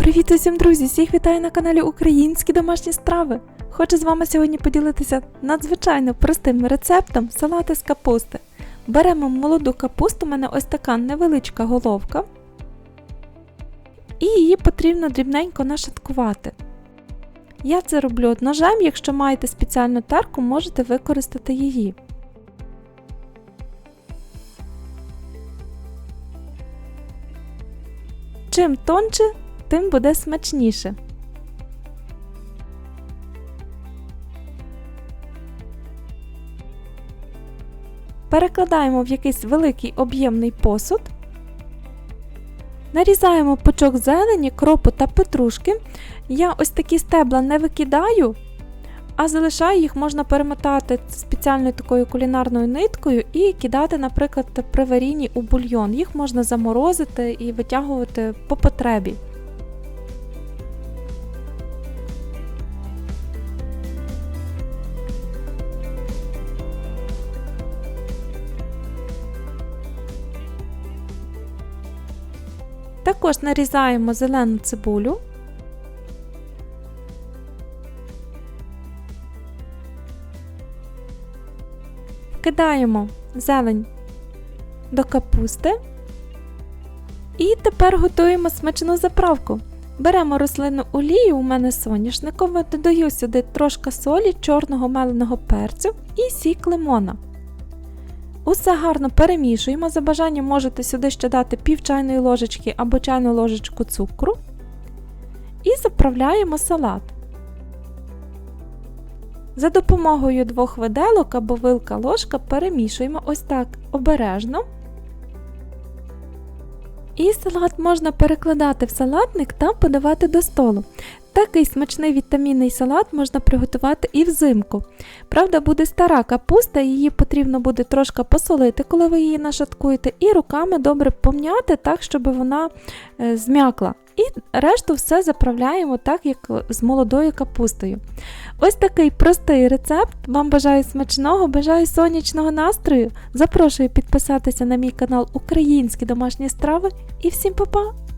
Привіт усім друзі! Всіх вітаю на каналі Українські домашні страви. Хочу з вами сьогодні поділитися надзвичайно простим рецептом салати з капусти. Беремо молоду капусту, у мене ось така невеличка головка. І її потрібно дрібненько нашаткувати. Я це роблю ножем, якщо маєте спеціальну терку, можете використати її. Чим тонче, тим буде смачніше. Перекладаємо в якийсь великий об'ємний посуд. Нарізаємо пучок зелені, кропу та петрушки. Я ось такі стебла не викидаю, а залишаю їх можна перемотати спеціальною такою кулінарною ниткою і кидати, наприклад, при варінні у бульйон. Їх можна заморозити і витягувати по потребі. Також нарізаємо зелену цибулю. Вкидаємо зелень до капусти. І тепер готуємо смачну заправку. Беремо рослинну олію, у мене соняшникова, додаю сюди трошки солі, чорного меленого перцю і сік лимона. Усе гарно перемішуємо. За бажанням можете сюди ще дати пів чайної ложечки або чайну ложечку цукру. І заправляємо салат. За допомогою двох виделок або вилка ложка перемішуємо ось так обережно. І салат можна перекладати в салатник та подавати до столу. Такий смачний вітамінний салат можна приготувати і взимку. Правда, буде стара капуста, її потрібно буде трошки посолити, коли ви її нашаткуєте, і руками добре помняти так, щоб вона е, зм'якла. І решту все заправляємо так, як з молодою капустою. Ось такий простий рецепт. Вам бажаю смачного, бажаю сонячного настрою. Запрошую підписатися на мій канал Українські домашні страви і всім па-па!